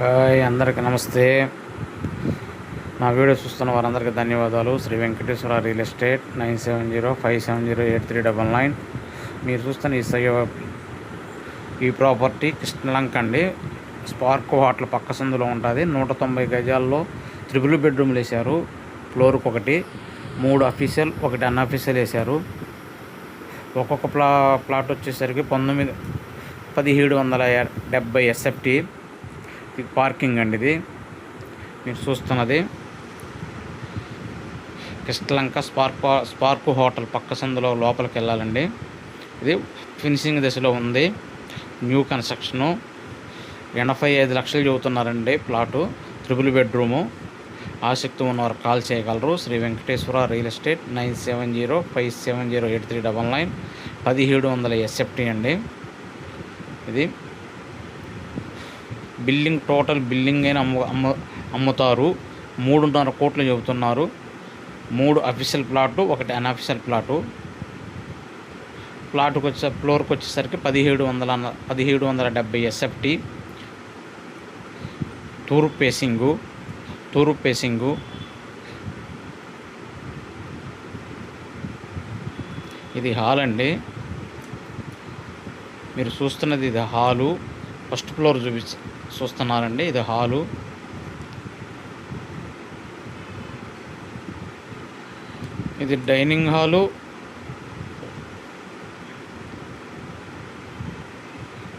Hi అందరికీ నమస్తే. నా వీడియో చూస్తున్న వారందరికీ ధన్యవాదాలు. Sri Venkateswara real estate nine seven zero five seven zero eight three double nine. మీరు చూస్తున్న ఈ సై ఈ ప్రాపర్టీ కృష్ణలంక అండి. స్పార్క్ హోటల్ పక్క సందులో ఉంటుంది. నూట తొంభై గజాల్లో త్రిబుల్ బెడ్రూమ్లు వేశారు. ఫ్లోర్కి ఒకటి మూడు అఫీషియల్ ఒకటి అన్అఫీషియల్ వేశారు. ఒక్కొక్క ప్లా ప్లాట్ వచ్చేసరికి పంతొమ్మిది పదిహేడు వందల డెబ్బై ఎస్ఎఫ్టీ. పార్కింగ్ అండి ఇది. మీరు చూస్తున్నది. కృష్ణలంక స్పార్క్ స్పార్క్ హోటల్ పక్క సందులో లోపలికి వెళ్ళాలండి. ఇది ఫినిషింగ్ దశలో ఉంది. New construction. ఎనభై ఐదు లక్షలు చెబుతున్నారండి ప్లాటు. Triple bedroom. ఆసక్తి ఉన్నవారు కాల్ చేయగలరు. Sri Venkateswara real estate nine seven zero five seven zero eight three double nine పదిహేడు వందల ఎస్ఎఫ్టీ అండి. ఇది బిల్డింగ్ టోటల్ బిల్డింగ్ అయినా అమ్ము అమ్ము అమ్ముతారు. మూడున్నర కోట్లు చెబుతున్నారు. మూడు అఫీషియల్ ప్లాటు ఒకటి అన్అఫీషియల్ ప్లాటు. ప్లాట్కి వచ్చే ఫ్లోర్కి వచ్చేసరికి పదిహేడు వందల పదిహేడు వందల డెబ్బై ఎస్ఎఫ్టీ. తూర్పు పేసింగు తూర్పు పేసింగు. ఇది హాల్ అండి. మీరు చూస్తున్నది ఇది హాలు. ఫస్ట్ ఫ్లోర్ చూపించి చూస్తున్నారండి. ఇది హాలు. ఇది డైనింగ్ హాలు.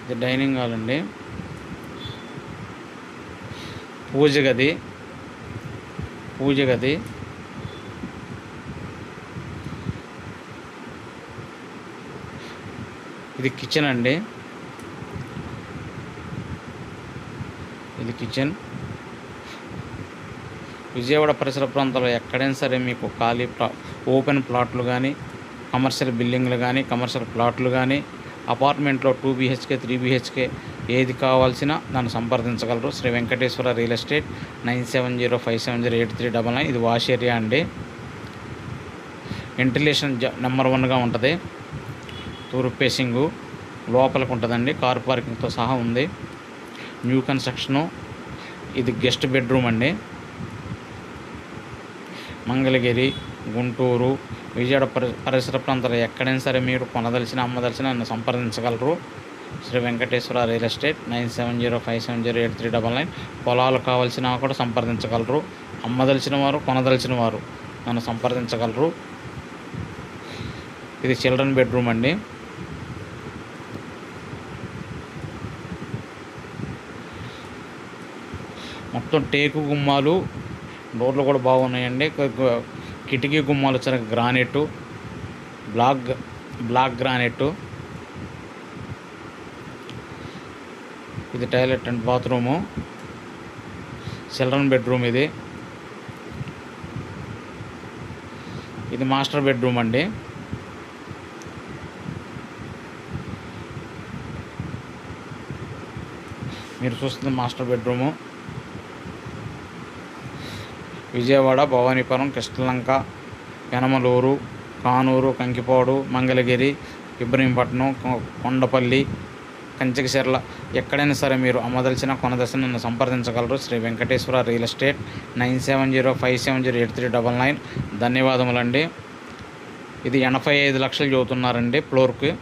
ఇది డైనింగ్ హాల్ అండి. పూజ గది. పూజ గది. ఇది కిచెన్ అండి. ఇది కిచెన్ విజయవాడ పరిసర ప్రాంతాల్లో ఎక్కడైనా సరే మీకు ఖాళీ ప్లా ఓపెన్ ప్లాట్లు కానీ కమర్షియల్ బిల్డింగ్లు కానీ కమర్షియల్ ప్లాట్లు కానీ అపార్ట్మెంట్లో టూ బీహెచ్కే త్రీ బీహెచ్కే ఏది కావాల్సినా నన్ను సంప్రదించగలరు. Sri Venkateswara real estate nine seven zero five seven zero eight three double nine. ఇది వాష్ ఏరియా అండి. వెంటిలేషన్ జ నెంబర్ వన్గా ఉంటుంది. తూర్పు పేసింగు లోపలికి ఉంటుందండి. కార్ పార్కింగ్తో సహా ఉంది. New construction. ఇది గెస్ట్ బెడ్రూమ్ అండి. మంగళగిరి గుంటూరు విజయవాడ పరిసర ప్రాంతాలు ఎక్కడైనా సరే మీరు కొనదలిచిన అమ్మదలిచిన నన్ను సంప్రదించగలరు. Sri Venkateswara real estate nine seven zero five seven zero eight three double nine. పొలాలు కావాల్సిన కూడా సంప్రదించగలరు. అమ్మదలిచిన వారు కొనదలిచిన వారు నన్ను సంప్రదించగలరు. ఇది చిల్డ్రన్ బెడ్రూమ్ అండి. మొత్తం టేకు గుమ్మాలు డోర్లు కూడా బాగున్నాయండి. కిటికీ గుమ్మాలు వచ్చారు గ్రానైట్ బ్లాక్ బ్లాక్ గ్రానైట్. ఇది toilet and bathroom. Children bedroom ఇది. ఇది మాస్టర్ బెడ్రూమ్ అండి. మీరు చూస్తుంది మాస్టర్ బెడ్రూము. విజయవాడ భవానీపురం కృష్ణలంక యనమలూరు కానూరు కంకిపాడు మంగళగిరి ఇబ్రహీంపట్నం కొ- కొండపల్లి కంచకచెర్ల ఎక్కడైనా సరే మీరు అమ్మదలిచిన కొనదలిచిన నన్ను సంప్రదించగలరు. Sri Venkateswara real estate nine seven zero five seven zero eight three double nine. ధన్యవాదములండి. ఇది ఎనభై ఐదు లక్షలు చదువుతున్నారండి ఫ్లోర్కి.